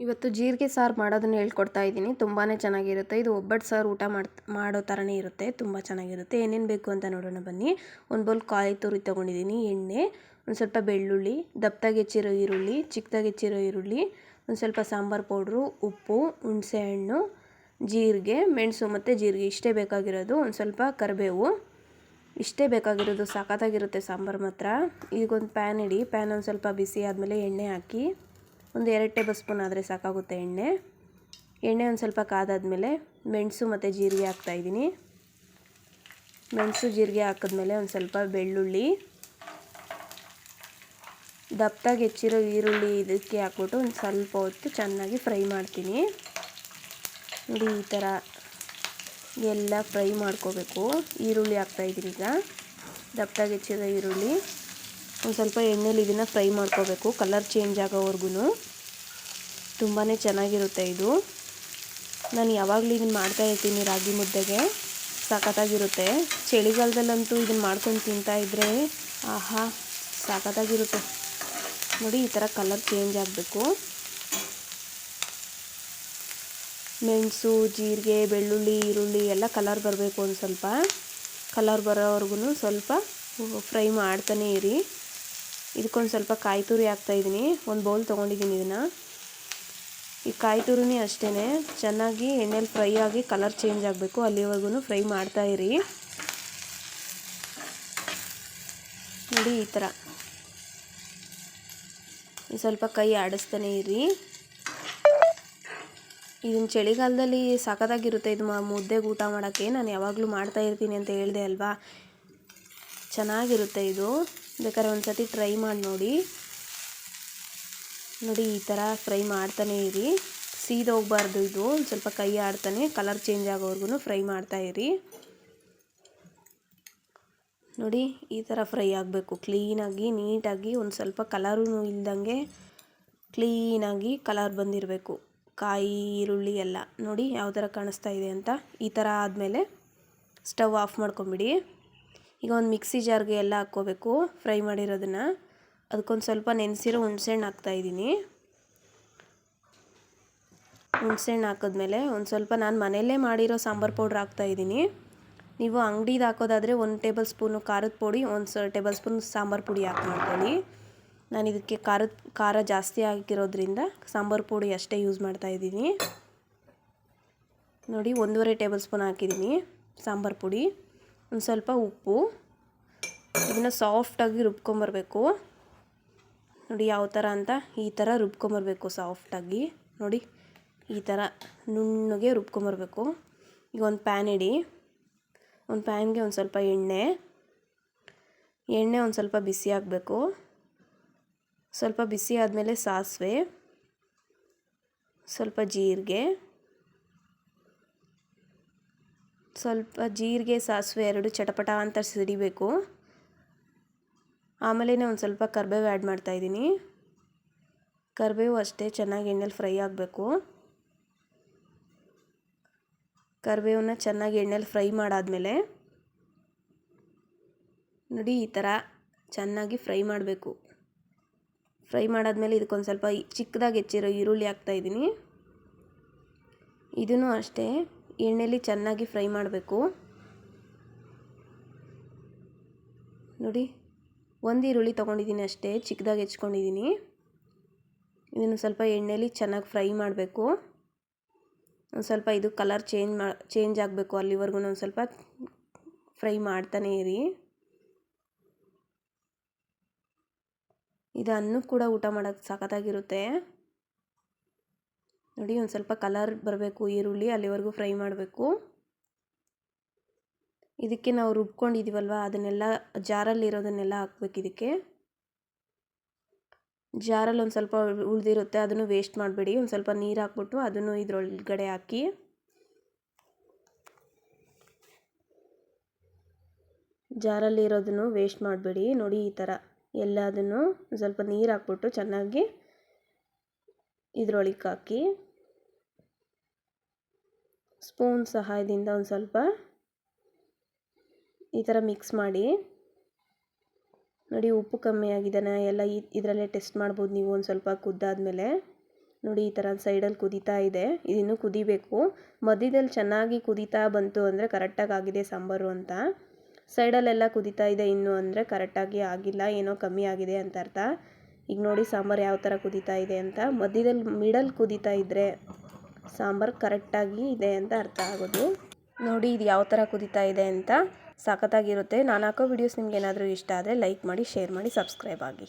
ಇವತ್ತು ಜೀರಿಗೆ ಸಾರು ಮಾಡೋದನ್ನ ಹೇಳ್ಕೊಡ್ತಾ ಇದ್ದೀನಿ. ತುಂಬಾ ಚೆನ್ನಾಗಿರುತ್ತೆ. ಇದು ಒಬ್ಬಟ್ಟು ಸಾರು ಊಟ ಮಾಡಿ ಥರನೇ ಇರುತ್ತೆ. ತುಂಬ ಚೆನ್ನಾಗಿರುತ್ತೆ. ಏನೇನು ಬೇಕು ಅಂತ ನೋಡೋಣ ಬನ್ನಿ. ಒಂದು ಬೌಲ್ ಕಾಯಿ ತುರಿ ತೊಗೊಂಡಿದ್ದೀನಿ. ಎಣ್ಣೆ, ಒಂದು ಸ್ವಲ್ಪ ಬೆಳ್ಳುಳ್ಳಿ, ದಪ್ಪದಾಗಿ ಹೆಚ್ಚಿರೋ ಈರುಳ್ಳಿ, ಚಿಕ್ಕದಾಗಿ ಹೆಚ್ಚಿರೋ ಈರುಳ್ಳಿ, ಒಂದು ಸ್ವಲ್ಪ ಸಾಂಬಾರು ಪೌಡ್ರು, ಉಪ್ಪು ಹುಣಸೆಹಣ್ಣು ಜೀರಿಗೆ, ಮೆಣಸು ಮತ್ತು ಜೀರಿಗೆ. ಇಷ್ಟೇ ಬೇಕಾಗಿರೋದು. ಒಂದು ಸ್ವಲ್ಪ ಕರಿಬೇವು. ಇಷ್ಟೇ ಬೇಕಾಗಿರೋದು. ಸಖತ್ತಾಗಿರುತ್ತೆ ಸಾಂಬಾರು ಮಾತ್ರ. ಈಗೊಂದು ಪ್ಯಾನ್ ಇಡಿ. ಪ್ಯಾನ್ ಒಂದು ಸ್ವಲ್ಪ ಬಿಸಿ ಆದಮೇಲೆ ಎಣ್ಣೆ ಹಾಕಿ ಒಂದು ಎರಡು ಟೇಬಲ್ ಸ್ಪೂನ್ ಆದರೆ ಸಾಕಾಗುತ್ತೆ ಎಣ್ಣೆ. ಎಣ್ಣೆ ಒಂದು ಸ್ವಲ್ಪ ಕಾದಾದಮೇಲೆ ಮೆಣಸು ಮತ್ತು ಜೀರಿಗೆ ಹಾಕ್ತಾಯಿದ್ದೀನಿ ಮೆಣಸು, ಜೀರಿಗೆ ಹಾಕಿದ್ಮೇಲೆ ಒಂದು ಸ್ವಲ್ಪ ಬೆಳ್ಳುಳ್ಳಿ. ದಪ್ಪದಾಗಿ ಹೆಚ್ಚಿರೋ ಈರುಳ್ಳಿ ಇದಕ್ಕೆ ಹಾಕ್ಬಿಟ್ಟು ಒಂದು ಸ್ವಲ್ಪ ಹೊತ್ತು ಚೆನ್ನಾಗಿ ಫ್ರೈ ಮಾಡ್ತೀನಿ. ನೋಡಿ ಈ ಥರ ಎಲ್ಲ ಫ್ರೈ ಮಾಡ್ಕೋಬೇಕು. ಈರುಳ್ಳಿ ಹಾಕ್ತಾಯಿದ್ದೀನಿ ಈಗ. ದಪ್ಪದಾಗಿ ಹೆಚ್ಚಿರೋ ಈರುಳ್ಳಿ. ಒಂದು ಸ್ವಲ್ಪ ಎಣ್ಣೆಲಿ ಇದನ್ನು ಫ್ರೈ ಮಾಡ್ಕೋಬೇಕು. ಕಲರ್ ಚೇಂಜ್ ಆಗೋವರೆಗೂ ತುಂಬಾ ಚೆನ್ನಾಗಿರುತ್ತೆ ಇದು. ನಾನು ಯಾವಾಗಲೂ ಇದನ್ನು ಮಾಡ್ತಾ ಇರ್ತೀನಿ ರಾಗಿ ಮುದ್ದೆಗೆ. ಸಖತ್ತಾಗಿರುತ್ತೆ ಚಳಿಗಾಲದಲ್ಲಂತೂ ಇದನ್ನು ಮಾಡ್ಕೊಂಡು ತಿಂತಾ ಇದ್ದರೆ ಆಹಾ, ಸಾಕತ್ತಾಗಿರುತ್ತೆ. ನೋಡಿ, ಈ ಥರ ಕಲರ್ ಚೇಂಜ್ ಆಗಬೇಕು. ಮೆಣಸು, ಜೀರಿಗೆ, ಬೆಳ್ಳುಳ್ಳಿ, ಈರುಳ್ಳಿ ಎಲ್ಲ ಕಲರ್ ಬರಬೇಕು ಒಂದು ಸ್ವಲ್ಪ. ಕಲರ್ ಬರೋವರೆಗೂ ಸ್ವಲ್ಪ ಫ್ರೈ ಮಾಡ್ತಾನೇ ಇರಿ. ಇದಕ್ಕೊಂದು ಸ್ವಲ್ಪ ಕಾಯಿ ತುರಿ ಹಾಕ್ತಾಯಿದ್ದೀನಿ ಒಂದು ಬೌಲ್ ತೊಗೊಂಡಿದ್ದೀನಿ ಇದನ್ನು. ಈ ಕಾಯಿ ತುರಿನೇ ಅಷ್ಟೇ ಚೆನ್ನಾಗಿ ಎಣ್ಣೆಲಿ ಫ್ರೈ ಆಗಿ ಕಲರ್ ಚೇಂಜ್ ಆಗಬೇಕು. ಅಲ್ಲಿವರೆಗೂ ಫ್ರೈ ಮಾಡ್ತಾ ಇರಿ. ನೋಡಿ ಈ ಥರ ಸ್ವಲ್ಪ ಕೈ ಆಡಿಸ್ತಾನೆ ಇರಿ. ಇದನ್ನು ಚಳಿಗಾಲದಲ್ಲಿ ಸಖತ್ತಾಗಿರುತ್ತೆ ಇದು ಮುದ್ದೆಗೆ ಊಟ ಮಾಡೋಕ್ಕೆ. ನಾನು ಯಾವಾಗಲೂ ಮಾಡ್ತಾ ಇರ್ತೀನಿ ಅಂತ ಹೇಳಿದೆ ಅಲ್ವಾ? ಚೆನ್ನಾಗಿರುತ್ತೆ ಇದು. ಬೇಕಾದ್ರೆ ಒಂದು ಸತಿ ಟ್ರೈ ಮಾಡಿ ನೋಡಿ. ನೋಡಿ, ಈ ಥರ ಫ್ರೈ ಮಾಡ್ತಾನೆ ಇರಿ. ಸೀದೋಗಬಾರ್ದು ಇದು. ಒಂದು ಸ್ವಲ್ಪ ಕೈ ಆಡ್ತಾನೆ ಕಲರ್ ಚೇಂಜ್ ಆಗೋವರೆಗೂ ಫ್ರೈ ಮಾಡ್ತಾ ಇರಿ. ನೋಡಿ, ಈ ಥರ ಫ್ರೈ ಆಗಬೇಕು. ಕ್ಲೀನಾಗಿ ನೀಟಾಗಿ ಒಂದು ಸ್ವಲ್ಪ ಕಲರೂ ಇಲ್ದಂಗೆ ಕ್ಲೀನಾಗಿ ಕಲರ್ ಬಂದಿರಬೇಕು. ಕಾಯಿ, ಈರುಳ್ಳಿ ಎಲ್ಲ. ನೋಡಿ, ಯಾವ ಥರ ಕಾಣಿಸ್ತಾ ಇದೆ ಅಂತ. ಈ ಥರ ಆದಮೇಲೆ ಸ್ಟವ್ ಆಫ್ ಮಾಡ್ಕೊಂಬಿಡಿ. ಈಗ ಒಂದು ಮಿಕ್ಸಿ ಜಾರ್ಗೆ ಎಲ್ಲ ಹಾಕ್ಕೋಬೇಕು, ಫ್ರೈ ಮಾಡಿರೋದನ್ನು. ಅದಕ್ಕೊಂದು ಸ್ವಲ್ಪ ನೆನೆಸಿರೋ ಹುಣ್ಸೆಹಣ್ಣು ಹಾಕ್ತಾಯಿದ್ದೀನಿ ಹುಣ್ಸೆಹಣ್ಣು ಹಾಕಿದ್ಮೇಲೆ ಒಂದು ಸ್ವಲ್ಪ ನಾನು ಮನೆಯಲ್ಲೇ ಮಾಡಿರೋ ಸಾಂಬಾರು ಪೌಡ್ರ್ ಹಾಕ್ತಾಯಿದ್ದೀನಿ ನೀವು ಅಂಗಡಿದು ಹಾಕೋದಾದರೆ ಒಂದು ಟೇಬಲ್ ಸ್ಪೂನು ಖಾರದ ಪುಡಿ, ಒಂದು ಸ ಟೇಬಲ್ ಸ್ಪೂನ್ ಸಾಂಬಾರು ಪುಡಿ ಹಾಕಿ ಮಾಡ್ಕೊಳ್ಳಿ. ನಾನು ಇದಕ್ಕೆ ಖಾರದ, ಖಾರ ಜಾಸ್ತಿ ಆಗಿರೋದ್ರಿಂದ ಸಾಂಬಾರು ಪುಡಿ ಅಷ್ಟೇ ಯೂಸ್ ಮಾಡ್ತಾಯಿದ್ದೀನಿ ನೋಡಿ, ಒಂದೂವರೆ ಟೇಬಲ್ ಸ್ಪೂನ್ ಹಾಕಿದ್ದೀನಿ ಸಾಂಬಾರು ಪುಡಿ. ಒಂದು ಸ್ವಲ್ಪ ಉಪ್ಪು, ಇದನ್ನು ಸಾಫ್ಟಾಗಿ ರುಬ್ಕೊಂಬರ್ಬೇಕು. ನೋಡಿ ಯಾವ ಥರ ಅಂತ ಈ ಥರ ರುಬ್ಕೊಂಬರ್ಬೇಕು ಸಾಫ್ಟಾಗಿ ನೋಡಿ ಈ ಥರ ನುಣ್ಣಗೆ ರುಬ್ಕೊಂಬರ್ಬೇಕು. ಈಗ ಒಂದು ಪ್ಯಾನ್ ಇಡಿ. ಒಂದು ಪ್ಯಾನ್ಗೆ ಒಂದು ಸ್ವಲ್ಪ ಎಣ್ಣೆ. ಎಣ್ಣೆ ಒಂದು ಸ್ವಲ್ಪ ಬಿಸಿ ಆಗಬೇಕು. ಸ್ವಲ್ಪ ಬಿಸಿ ಆದಮೇಲೆ ಸಾಸಿವೆ. ಸ್ವಲ್ಪ ಜೀರಿಗೆ. ಸ್ವಲ್ಪ ಜೀರಿಗೆ, ಸಾಸಿವೆ ಎರಡು ಚಟಪಟ ಅಂತ ಸಿಡಿಬೇಕು. ಆಮೇಲೆ ಒಂದು ಸ್ವಲ್ಪ ಕರಿಬೇವು ಆ್ಯಡ್ ಮಾಡ್ತಾಯಿದ್ದೀನಿ ಕರಿಬೇವು ಅಷ್ಟೇ ಚೆನ್ನಾಗಿ ಎಣ್ಣೆಲಿ ಫ್ರೈ ಆಗಬೇಕು. ಕರಿಬೇವನ್ನ ಚೆನ್ನಾಗಿ ಎಣ್ಣೆಲಿ ಫ್ರೈ ಮಾಡಾದಮೇಲೆ ನೋಡಿ ಈ ಥರ ಚೆನ್ನಾಗಿ ಫ್ರೈ ಮಾಡಬೇಕು. ಫ್ರೈ ಮಾಡಾದಮೇಲೆ ಇದಕ್ಕೊಂದು ಸ್ವಲ್ಪ ಚಿಕ್ಕದಾಗಿ ಹೆಚ್ಚಿರೋ ಈರುಳ್ಳಿ ಹಾಕ್ತಾಯಿದ್ದೀನಿ ಇದನ್ನು ಅಷ್ಟೇ ಎಣ್ಣೆಲಿ ಚೆನ್ನಾಗಿ ಫ್ರೈ ಮಾಡಬೇಕು. ನೋಡಿ, ಒಂದು ಈರುಳ್ಳಿ ತೊಗೊಂಡಿದ್ದೀನಿ ಅಷ್ಟೇ, ಚಿಕ್ಕದಾಗಿ ಹೆಚ್ಕೊಂಡಿದ್ದೀನಿ. ಇದನ್ನು ಸ್ವಲ್ಪ ಎಣ್ಣೆಲಿ ಚೆನ್ನಾಗಿ ಫ್ರೈ ಮಾಡಬೇಕು. ಒಂದು ಸ್ವಲ್ಪ ಇದು ಕಲರ್ ಚೇಂಜ್ ಮಾ, ಚೇಂಜ್ ಆಗಬೇಕು, ಅಲ್ಲಿವರೆಗೂ ಒಂದು ಸ್ವಲ್ಪ ಫ್ರೈ ಮಾಡ್ತಾನೆ ಇರಿ. ಇದು ಅನ್ನ ಕೂಡ ಊಟ ಮಾಡೋಕ್ಕೆ ಸಖತ್ತಾಗಿರುತ್ತೆ. ನೋಡಿ, ಒಂದು ಸ್ವಲ್ಪ ಕಲರ್ ಬರಬೇಕು, ಈರುಳ್ಳಿ ಅಲ್ಲಿವರೆಗೂ ಫ್ರೈ ಮಾಡಬೇಕು. ಇದಕ್ಕೆ ನಾವು ರುಬ್ಕೊಂಡಿದ್ದೀವಲ್ವ ಅದನ್ನೆಲ್ಲ ಜಾರಲ್ಲಿರೋದನ್ನೆಲ್ಲ ಹಾಕ್ಬೇಕು ಇದಕ್ಕೆ. ಜಾರಲ್ಲಿ ಒಂದು ಸ್ವಲ್ಪ ಉಳಿದಿರುತ್ತೆ, ಅದನ್ನು ವೇಸ್ಟ್ ಮಾಡಬೇಡಿ, ಒಂದು ಸ್ವಲ್ಪ ನೀರು ಹಾಕ್ಬಿಟ್ಟು ಅದನ್ನು ಇದರೊಳಗಡೆ ಹಾಕಿ. ಜಾರಲ್ಲಿರೋದನ್ನು ವೇಸ್ಟ್ ಮಾಡಬೇಡಿ, ನೋಡಿ ಈ ಥರ ಎಲ್ಲದನ್ನು ಸ್ವಲ್ಪ ನೀರು ಹಾಕ್ಬಿಟ್ಟು ಚೆನ್ನಾಗಿ ಇದ್ರೊಳಗೆ ಹಾಕಿ ಸ್ಪೂನ್ ಸಹಾಯದಿಂದ ಒಂದು ಸ್ವಲ್ಪ ಈ ಥರ ಮಿಕ್ಸ್ ಮಾಡಿ ನೋಡಿ ಉಪ್ಪು ಕಮ್ಮಿ ಆಗಿದ್ದಾನೆ ಎಲ್ಲ ಇದರಲ್ಲೇ ಟೆಸ್ಟ್ ಮಾಡ್ಬೋದು ನೀವು ಒಂದು ಸ್ವಲ್ಪ ಕುದ್ದಾದಮೇಲೆ ನೋಡಿ ಈ ಥರ ಸೈಡಲ್ಲಿ ಕುದೀತಾ ಇದೆ, ಇದನ್ನು ಕುದಿಬೇಕು. ಮಧ್ಯದಲ್ಲಿ ಚೆನ್ನಾಗಿ ಕುದೀತಾ ಬಂತು ಅಂದರೆ ಕರೆಕ್ಟಾಗಿ ಆಗಿದೆ ಸಾಂಬಾರು ಅಂತ. ಸೈಡಲ್ಲೆಲ್ಲ ಕುದೀತಾ ಇದೆ ಇನ್ನು ಅಂದರೆ ಕರೆಕ್ಟಾಗಿ ಆಗಿಲ್ಲ, ಏನೋ ಕಮ್ಮಿ ಆಗಿದೆ ಅಂತ ಅರ್ಥ. ಈಗ ನೋಡಿ ಸಾಂಬಾರು ಯಾವ ಥರ ಕುದೀತಾ ಇದೆ ಅಂತ. ಮಧ್ಯದಲ್ಲಿ ಮಿಡಲ್ ಕುದೀತಾ ಇದ್ದರೆ ಸಾಂಬಾರು ಕರೆಕ್ಟಾಗಿ ಇದೆ ಅಂತ ಅರ್ಥ ಆಗೋದು. ನೋಡಿ ಇದು ಯಾವ ಥರ ಕುದೀತಾ ಇದೆ ಅಂತ ಸಖತ್ತಾಗಿರುತ್ತೆ ನಾನು ಹಾಕೋ ವೀಡಿಯೋಸ್ ನಿಮ್ಗೆ ಏನಾದರೂ ಇಷ್ಟ ಆದರೆ ಲೈಕ್ ಮಾಡಿ ಶೇರ್ ಮಾಡಿ ಸಬ್ಸ್ಕ್ರೈಬ್ ಆಗಿ.